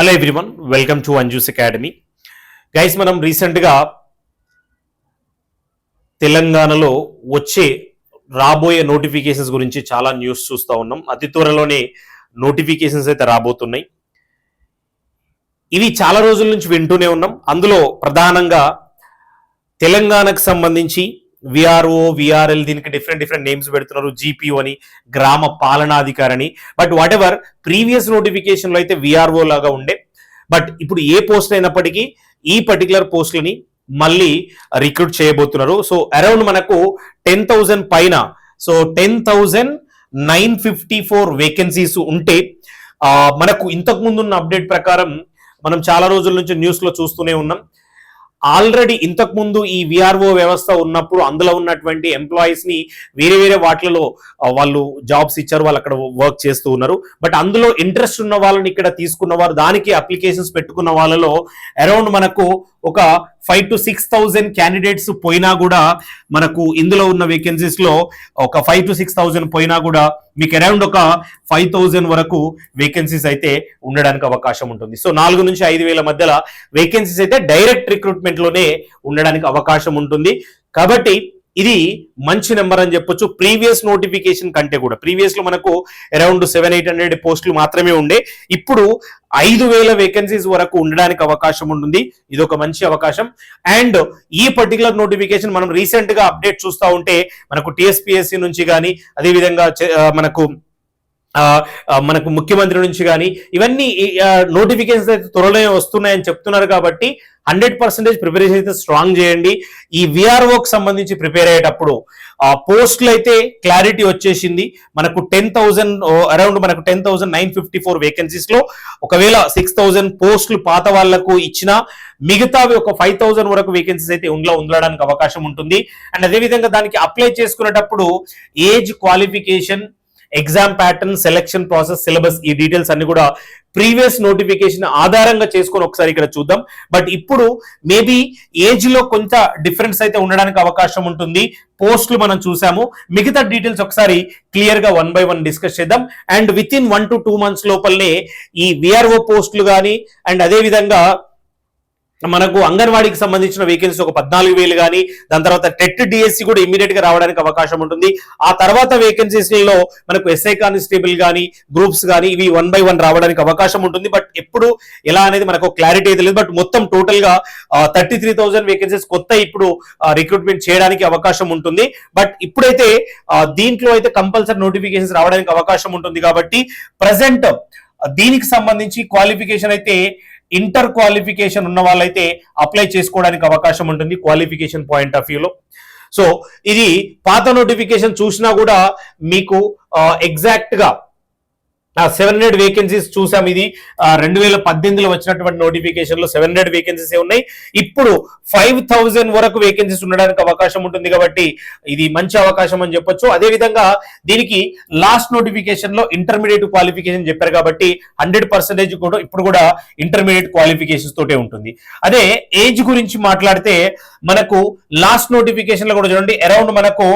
Hello everyone welcome to Anju's academy guys మనం రీసెంట్గా తెలంగాణలో వచ్చే రాబోయే నోటిఫికేషన్స్ గురించి చాలా న్యూస్ చూస్తూ ఉన్నాం. అతి త్వరలోనే నోటిఫికేషన్స్ అయితే రాబోతున్నాయి. ఇవి చాలా రోజుల నుంచి వింటూనే ఉన్నాం. అందులో ప్రధానంగా తెలంగాణకు సంబంధించి విఆర్ఓ విఆర్ఎల్ దీనికి డిఫరెంట్ డిఫరెంట్ నేమ్స్ పెడుతున్నారు. జీపీఓ అని గ్రామ పాలనాధికారి అని బట్ వాట్ ఎవర్ ప్రీవియస్ నోటిఫికేషన్లో అయితే విఆర్ఓ లాగా ఉండే. బట్ ఇప్పుడు ఏ పోస్ట్ అయినప్పటికీ ఈ పర్టికులర్ పోస్టులని మళ్ళీ రిక్రూట్ చేయబోతున్నారు. సో అరౌండ్ మనకు టెన్ థౌజండ్ పైన so ten thousand nine fifty four vacancies ఉంటే మనకు ఇంతకు అప్డేట్ ప్రకారం మనం చాలా రోజుల నుంచి న్యూస్లో చూస్తూనే ఉన్నాం. ఆల్రెడీ ఇంతకు ముందు ఈ విఆర్ఓ వ్యవస్థ ఉన్నప్పుడు అందులో ఉన్నటువంటి ఎంప్లాయీస్ని వేరే వేరే వాటిలలో వాళ్ళు జాబ్స్ ఇచ్చారు వాళ్ళు అక్కడ వర్క్ చేస్తూ ఉన్నారు. బట్ అందులో ఇంట్రెస్ట్ ఉన్న వాళ్ళని ఇక్కడ తీసుకున్న వారు దానికి అప్లికేషన్స్ పెట్టుకున్న వాళ్ళలో అరౌండ్ మనకు ఒక five to six thousand candidates పోయినా కూడా మనకు ఇందులో ఉన్న వేకెన్సీస్లో ఒక ఫైవ్ టు సిక్స్ థౌజండ్ పోయినా కూడా మీకు అరౌండ్ ఒక ఫైవ్ థౌజండ్ వరకు వేకెన్సీస్ అయితే ఉండడానికి అవకాశం ఉంటుంది. సో నాలుగు నుంచి ఐదు వేల మధ్యలో వేకెన్సీస్ అయితే డైరెక్ట్ రిక్రూట్మెంట్లోనే ఉండడానికి అవకాశం ఉంటుంది. కాబట్టి ఇది మంచి నెంబర్ అని చెప్పొచ్చు. ప్రీవియస్ నోటిఫికేషన్ కంటే కూడా. ప్రీవియస్లో మనకు అరౌండ్ సెవెన్ ఎయిట్ హండ్రెడ్ పోస్టులు మాత్రమే ఉండే. ఇప్పుడు ఐదు వేల వేకెన్సీస్ వరకు ఉండడానికి అవకాశం ఉంటుంది. ఇది ఒక మంచి అవకాశం. అండ్ ఈ పర్టికులర్ నోటిఫికేషన్ మనం రీసెంట్గా అప్డేట్ చూస్తూ ఉంటే మనకు టిఎస్పిఎస్సి నుంచి కానీ అదేవిధంగా మనకు మనకు ముఖ్యమంత్రి నుంచి కానీ ఇవన్నీ నోటిఫికేషన్స్ అయితే త్వరలో వస్తున్నాయని చెప్తున్నారు కాబట్టి హండ్రెడ్ పర్సెంటేజ్ ప్రిపరేషన్ అయితే స్ట్రాంగ్ చేయండి. ఈ విఆర్ఓకి సంబంధించి ప్రిపేర్ అయ్యేటప్పుడు ఆ పోస్టులు అయితే క్లారిటీ వచ్చేసింది. మనకు టెన్ థౌజండ్ అరౌండ్ మనకు ten thousand nine fifty four వేకెన్సీస్లో ఒకవేళ సిక్స్ థౌసండ్ పోస్టులు పాత వాళ్ళకు ఇచ్చినా మిగతావి ఒక ఫైవ్ థౌజండ్ వరకు వేకెన్సీస్ అయితే ఉండ్లో ఉండడానికి అవకాశం ఉంటుంది. అండ్ అదేవిధంగా దానికి అప్లై చేసుకునేటప్పుడు age qualification exam pattern selection process syllabus ఈ డీటెయిల్స్ అన్ని కూడా ప్రీవియస్ నోటిఫికేషన్ ఆధారంగా చేసుకొని ఒకసారి ఇక్కడ చూద్దాం. బట్ ఇప్పుడు మేబీ ఏజ్లో కొంత డిఫరెన్స్ అయితే ఉండడానికి అవకాశం ఉంటుంది. పోస్ట్లు మనం చూసాము. మిగతా డీటెయిల్స్ ఒకసారి క్లియర్గా వన్ బై వన్ డిస్కస్ చేద్దాం. And within one to two months లోపలనే ఈ విఆర్ఓ పోస్టులు కానీ అండ్ అదే విధంగా మనకు అంగన్వాడీకి సంబంధించిన వేకెన్సీ ఒక పద్నాలుగు వేలు కానీ దాని తర్వాత టెట్ డిఎస్సి కూడా ఇమీడియట్గా రావడానికి అవకాశం ఉంటుంది. ఆ తర్వాత వేకెన్సీస్లలో మనకు ఎస్ఐ కానిస్టేబుల్ కానీ గ్రూప్స్ కానీ ఇవి వన్ బై వన్ రావడానికి అవకాశం ఉంటుంది. బట్ ఎప్పుడు ఎలా అనేది మనకు క్లారిటీ అయితే లేదు. బట్ మొత్తం టోటల్గా థర్టీ త్రీ థౌసండ్ వేకెన్సీస్ కొత్త ఇప్పుడు రిక్రూట్మెంట్ చేయడానికి అవకాశం ఉంటుంది. బట్ ఇప్పుడైతే దీంట్లో అయితే కంపల్సరీ నోటిఫికేషన్స్ రావడానికి అవకాశం ఉంటుంది కాబట్టి ప్రజెంట్ దీనికి సంబంధించి క్వాలిఫికేషన్ అయితే ఇంటర్ క్వాలిఫికేషన్ ఉన్న వాళ్ళైతే అప్లై చేసుకోవడానికి అవకాశం ఉంటుంది క్వాలిఫికేషన్ పాయింట్ ఆఫ్ వ్యూలో. సో ఇది పాత నోటిఫికేషన్ చూసినా కూడా మీకు ఎగ్జాక్ట్గా సెవెన్ హండ్రెడ్ వేకెన్సీస్ చూసాం ఇది. రెండు వేల పద్దెనిమిదిలో వచ్చినటువంటి నోటిఫికేషన్లో సెవెన్ హండ్రెడ్ వేకెన్సీస్ ఉన్నాయి. ఇప్పుడు ఫైవ్ థౌజండ్ వరకు వేకెన్సీస్ ఉండడానికి అవకాశం ఉంటుంది కాబట్టి ఇది మంచి అవకాశం అని చెప్పొచ్చు. అదే విధంగా దీనికి లాస్ట్ నోటిఫికేషన్లో ఇంటర్మీడియట్ క్వాలిఫికేషన్ చెప్పారు కాబట్టి హండ్రెడ్ పర్సెంటేజ్ కూడా ఇప్పుడు కూడా ఇంటర్మీడియట్ క్వాలిఫికేషన్స్ తోటే ఉంటుంది. అదే ఏజ్ గురించి మాట్లాడితే మనకు లాస్ట్ నోటిఫికేషన్లో కూడా చూడండి అరౌండ్ మనకు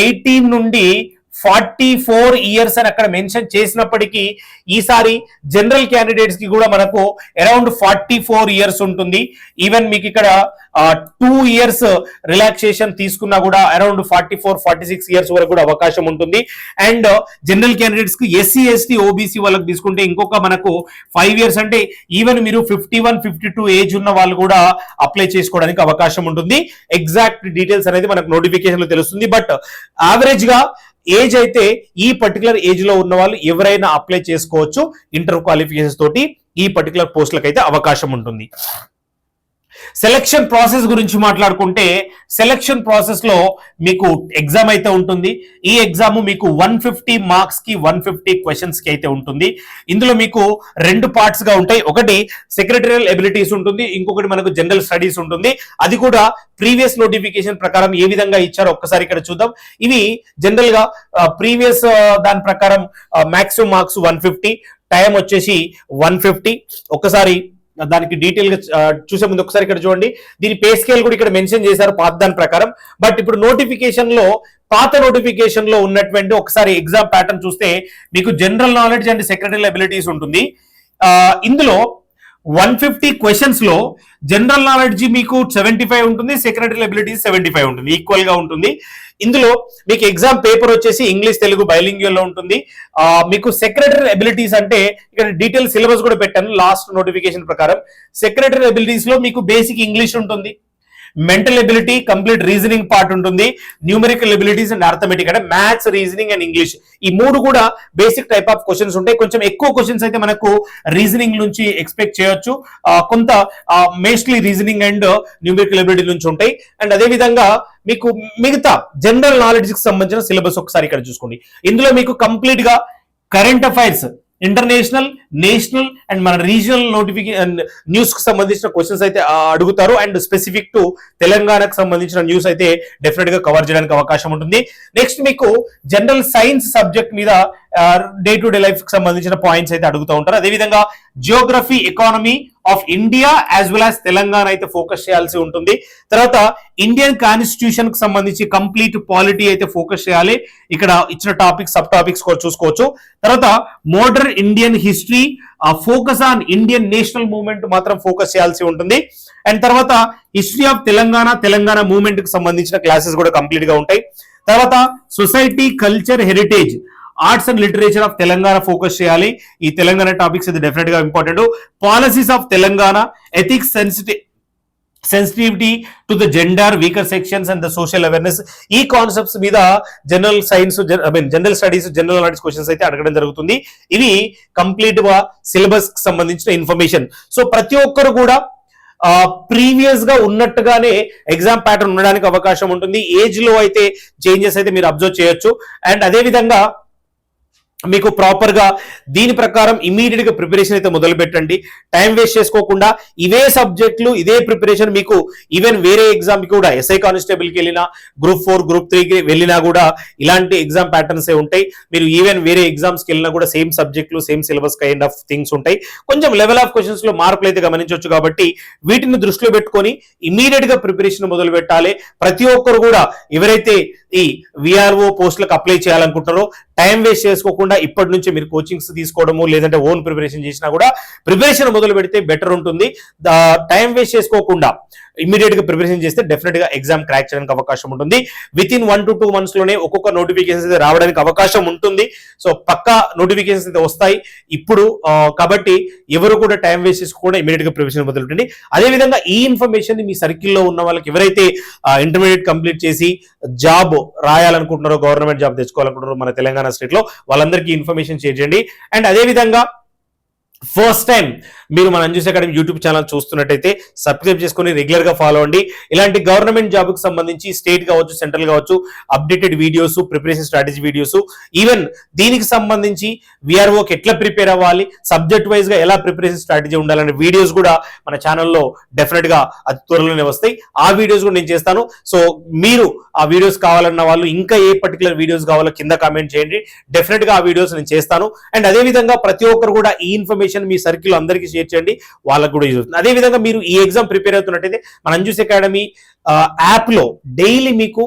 ఎయిటీన్ నుండి ఫార్టీ ఫోర్ ఇయర్స్ అని అక్కడ మెన్షన్ చేసినప్పటికీ ఈసారి జనరల్ క్యాండిడేట్స్కి కూడా మనకు అరౌండ్ ఫార్టీ ఫోర్ ఇయర్స్ ఉంటుంది. ఈవెన్ మీకు ఇక్కడ టూ ఇయర్స్ రిలాక్సేషన్ తీసుకున్నా కూడా around forty four forty six years వరకు కూడా అవకాశం ఉంటుంది. అండ్ జనరల్ క్యాండిడేట్స్కి ఎస్సీ ఎస్టీ ఓబీసీ వాళ్ళకి తీసుకుంటే ఇంకొక మనకు ఫైవ్ ఇయర్స్ అంటే ఈవెన్ మీరు fifty one fifty two age ఉన్న వాళ్ళు కూడా అప్లై చేసుకోవడానికి అవకాశం ఉంటుంది. ఎగ్జాక్ట్ డీటెయిల్స్ అనేది మనకు నోటిఫికేషన్లో తెలుస్తుంది. బట్ యావరేజ్గా ఏజ్ అయితే ఈ పర్టికులర్ ఏజ్లో ఉన్న వాళ్ళు ఎవరైనా అప్లై చేసుకోవచ్చు ఇంటర్ క్వాలిఫికేషన్స్ తోటి ఈ పర్టికులర్ పోస్టులకు అయితే అవకాశం ఉంటుంది. సెలక్షన్ ప్రాసెస్ గురించి మాట్లాడుకుంటే సెలక్షన్ ప్రాసెస్లో మీకు ఎగ్జామ్ అయితే ఉంటుంది. ఈ ఎగ్జామ్ మీకు వన్ ఫిఫ్టీ మార్క్స్కి వన్ ఫిఫ్టీ క్వశ్చన్స్కి అయితే ఉంటుంది. ఇందులో మీకు రెండు పార్ట్స్గా ఉంటాయి. ఒకటి సెక్రటరియల్ ఎబిలిటీస్ ఉంటుంది. ఇంకొకటి మనకు జనరల్ స్టడీస్ ఉంటుంది. అది కూడా ప్రీవియస్ నోటిఫికేషన్ ప్రకారం ఏ విధంగా ఇచ్చారో ఒక్కసారి ఇక్కడ చూద్దాం. ఇవి జనరల్గా ప్రీవియస్ దాని ప్రకారం maximum marks one fifty time వచ్చేసి వన్ ఫిఫ్టీ ఒకసారి దానికి డీటెయిల్గా చూసే ముందు ఒకసారి ఇక్కడ చూడండి. దీని పే స్కేల్ కూడా ఇక్కడ మెన్షన్ చేశారు పాత దాని ప్రకారం. బట్ ఇప్పుడు నోటిఫికేషన్లో పాత నోటిఫికేషన్లో ఉన్నటువంటి ఒకసారి ఎగ్జామ్ ప్యాటర్న్ చూస్తే మీకు general knowledge and secretary abilities ఉంటుంది. ఆ, ఇందులో వన్ ఫిఫ్టీ క్వశ్చన్స్లో జనరల్ నాలెడ్జ్ మీకు సెవెంటీ ఫైవ్ ఉంటుంది సెక్రటరీ అబిలిటీ సెవెంటీ ఫైవ్ ఉంటుంది ఈక్వల్గా ఉంటుంది. ఇందులో మీకు ఎగ్జామ్ పేపర్ వచ్చేసి ఇంగ్లీష్ తెలుగు బైలింగ్యువల్లో ఉంటుంది. మీకు సెక్రటరీ అబిలిటీస్ అంటే ఇక్కడ డీటెయిల్ సిలబస్ కూడా పెట్టాను లాస్ట్ నోటిఫికేషన్ ప్రకారం. సెక్రటరీ అబిలిటీస్లో మీకు బేసిక్ ఇంగ్లీష్ ఉంటుంది. Mental ability complete reasoning part ఉంటుంది. న్యూమరికల్ ఎబిలిటీస్ అండ్ అర్థమెటిక్ అంటే మ్యాథ్స్ రీజనింగ్ అండ్ ఇంగ్లీష్ ఈ మూడు కూడా బేసిక్ టైప్ ఆఫ్ క్వశ్చన్స్ ఉంటాయి. కొంచెం ఎక్కువ క్వశ్చన్స్ అయితే మనకు రీజనింగ్ నుంచి ఎక్స్పెక్ట్ చేయొచ్చు. కొంత mostly reasoning and numerical ability నుంచి ఉంటాయి. అండ్ అదే విధంగా మీకు మిగతా జనరల్ నాలెడ్జ్కి సంబంధించిన సిలబస్ ఒకసారి ఇక్కడ చూసుకోండి. ఇందులో మీకు కంప్లీట్గా current affairs international national and మన రీజనల్ నోటిఫికేషన్ న్యూస్కు సంబంధించిన క్వశ్చన్స్ అయితే అడుగుతారు. అండ్ స్పెసిఫిక్ టు తెలంగాణకు సంబంధించిన న్యూస్ అయితే డెఫినెట్గా కవర్ చేయడానికి అవకాశం ఉంటుంది. నెక్స్ట్ మీకు జనరల్ సైన్స్ సబ్జెక్ట్ మీద డే టు డే లైఫ్కి సంబంధించిన పాయింట్స్ అయితే అడుగుతూ ఉంటారు. అదేవిధంగా geography economy of India as well as Telangana అయితే ఫోకస్ చేయాల్సి ఉంటుంది. తర్వాత ఇండియన్ కాన్స్టిట్యూషన్కి సంబంధించి కంప్లీట్ పాలిటీ అయితే ఫోకస్ చేయాలి. ఇక్కడ ఇచ్చిన టాపిక్ సబ్ టాపిక్స్ కూడా చూసుకోవచ్చు. తర్వాత modern Indian history focus on Indian national movement మాత్రం ఫోకస్ చేయాల్సి ఉంటుంది. అండ్ తర్వాత హిస్టరీ ఆఫ్ తెలంగాణ తెలంగాణ మూవ్మెంట్కి సంబంధించిన క్లాసెస్ కూడా కంప్లీట్గా ఉంటాయి. తర్వాత society culture heritage arts and literature of Telangana focus చేయాలి. ఈ తెలంగాణ టాపిక్స్ ఇది డెఫినెట్గా important policies of Telangana ethics sensitive sensitivity to the gender weaker sections and the social awareness ఈ కాన్సెప్ట్స్ మీద general science I mean general studies general knowledge questions అయితే అడగడం జరుగుతుంది. ఇవి కంప్లీట్గా సిలబస్కి సంబంధించిన ఇన్ఫర్మేషన్ సో ప్రతి ఒక్కరు కూడా ప్రీవియస్గా ఉన్నట్టుగానే ఎగ్జామ్ ప్యాటర్న్ ఉండడానికి అవకాశం ఉంటుంది. ఏజ్లో అయితే చేంజెస్ అయితే మీరు అబ్జర్వ్ చేయొచ్చు. అండ్ అదే విధంగా మీకు ప్రాపర్గా దీని ప్రకారం ఇమీడియట్గా ప్రిపరేషన్ అయితే మొదలు పెట్టండి. టైం వేస్ట్ చేసుకోకుండా ఇవే సబ్జెక్టులు ఇదే ప్రిపరేషన్ మీకు ఈవెన్ వేరే ఎగ్జామ్కి కూడా ఎస్ఐ కానిస్టేబుల్కి వెళ్ళినా గ్రూప్ ఫోర్ గ్రూప్ త్రీకి వెళ్ళినా కూడా ఇలాంటి ఎగ్జామ్ ప్యాటర్న్సే ఉంటాయి. మీరు ఈవెన్ వేరే ఎగ్జామ్స్కి వెళ్ళినా కూడా సేమ్ సబ్జెక్టులు same syllabus kind of things ఉంటాయి. కొంచెం లెవెల్ ఆఫ్ క్వశ్చన్స్లో మార్పులు అయితే గమనించవచ్చు కాబట్టి వీటిని దృష్టిలో పెట్టుకొని ఇమీడియట్గా ప్రిపరేషన్ మొదలు పెట్టాలి. ప్రతి ఒక్కరు కూడా ఎవరైతే ఈ విఆర్ఓ పోస్టులకు అప్లై చేయాలనుకుంటారో టైం వేస్ట్ చేసుకోకుండా ఇప్పటి నుంచి మీరు కోచింగ్స్ తీసుకోవడము లేదంటే ఓన్ ప్రిపరేషన్ చేసినా కూడా ప్రిపరేషన్ మొదలు పెడితే బెటర్ ఉంటుంది. టైం వేస్ట్ చేసుకోకుండా ఇమీడియట్గా ప్రిపరేషన్ చేస్తే డెఫినెట్గా ఎగ్జామ్ క్రాక్ చేయడానికి అవకాశం ఉంటుంది. Within one to two మంత్స్లోనే ఒక్కొక్క నోటిఫికేషన్స్ అయితే రావడానికి అవకాశం ఉంటుంది. సో పక్కా నోటిఫికేషన్స్ అయితే వస్తాయి. ఇప్పుడు కాబట్టి ఎవరు కూడా టైం వేస్ట్ చేసుకోకుండా ఇమీడియట్గా ప్రిపరేషన్ మొదలు పెట్టండి అదే విధంగా ఈ ఇన్ఫర్మేషన్ మీ సర్కిల్లో ఉన్న వాళ్ళకి ఎవరైతే ఇంటర్మీడియట్ కంప్లీట్ చేసి జాబ్ రాయాలనుకుంటున్నారో గవర్నమెంట్ జాబ్ తెచ్చుకోవాలనుకుంటున్నారో మన తెలంగాణ స్టేట్లో వాళ్ళందరికీ ఇన్ఫర్మేషన్ షేర్ చేయండి. అండ్ అదే విధంగా ఫస్ట్ టైం మీరు మన అంజూస్ అకాడమీ యూట్యూబ్ ఛానల్ చూస్తున్నట్టయితే సబ్స్క్రైబ్ చేసుకొని రెగ్యులర్గా ఫాలో అవ్వండి ఇలాంటి గవర్నమెంట్ జాబ్కి సంబంధించి స్టేట్ కావచ్చు సెంట్రల్ కావచ్చు updated videos preparation strategy videos even దీనికి సంబంధించి విఆర్ఓకి ఎట్లా ప్రిపేర్ అవ్వాలి సబ్జెక్ట్ వైజ్గా ఎలా ప్రిపరేషన్ స్ట్రాటజీ ఉండాలనే వీడియోస్ కూడా మన ఛానల్లో డెఫినెట్గా అతి త్వరలోనే వస్తాయి. ఆ వీడియోస్ కూడా నేను చేస్తాను. సో మీరు ఆ వీడియోస్ కావాలన్న వాళ్ళు ఇంకా ఏ పర్టికులర్ వీడియోస్ కావాలో కింద కామెంట్ చేయండి. డెఫినెట్గా ఆ వీడియోస్ నేను చేస్తాను. అండ్ అదే విధంగా ప్రతి ఒక్కరు కూడా ఈ ఇన్ఫర్మేషన్ మీ సర్కిల్ అందరికీ షేర్ వాళ్ళకు కూడా యూజ్ అవుతుంది. అదే విధంగా మీరు ఈ ఎగ్జామ్ ప్రిపేర్ అవుతున్నట్టయితే మన అంజూస్ అకాడమీ యాప్లో డైలీ మీకు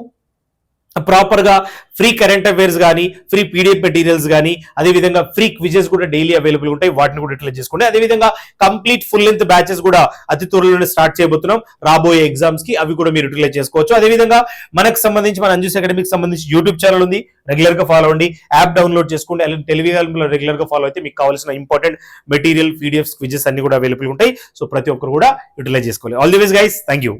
ప్రాపర్గా ఫ్రీ కరెంట్ అఫైర్స్ కానీ ఫ్రీ పీడిఎఫ్ మెటీరియల్స్ కానీ అదేవిధంగా ఫ్రీ క్విజెస్ కూడా డైలీ అవైలబుల్ ఉంటాయి. వాటిని కూడా యూటిలైజ్ చేసుకోండి. అదేవిధంగా కంప్లీట్ ఫుల్ లెంత్ బ్యాచెస్ కూడా అతి త్వరలోనే స్టార్ట్ చేయబోతున్నాం. రాబోయే ఎగ్జామ్స్కి అవి కూడా మీరు యూటిలైజ్ చేసుకోవచ్చు. అదేవిధంగా మనకు సంబంధించి మన అంజూస్ అకాడమీకి సంబంధించి యూట్యూబ్ ఛానల్ ఉంది. రెగ్యులర్గా ఫాలో అవ్వండి. యాప్ డౌన్లోడ్ చేసుకోండి అలాగే టెలివిజన్లో రెగ్యులర్గా ఫాలో అయితే మీకు కావాల్సిన ఇంపార్టెంట్ మెటీరియల్ పీడిఎఫ్ క్విజెస్ అన్ని కూడా అవైలబుల్ ఉంటాయి. సో ప్రతి ఒక్కరు కూడా యూటిలైజ్ చేసుకోవాలి. All the best guys thank you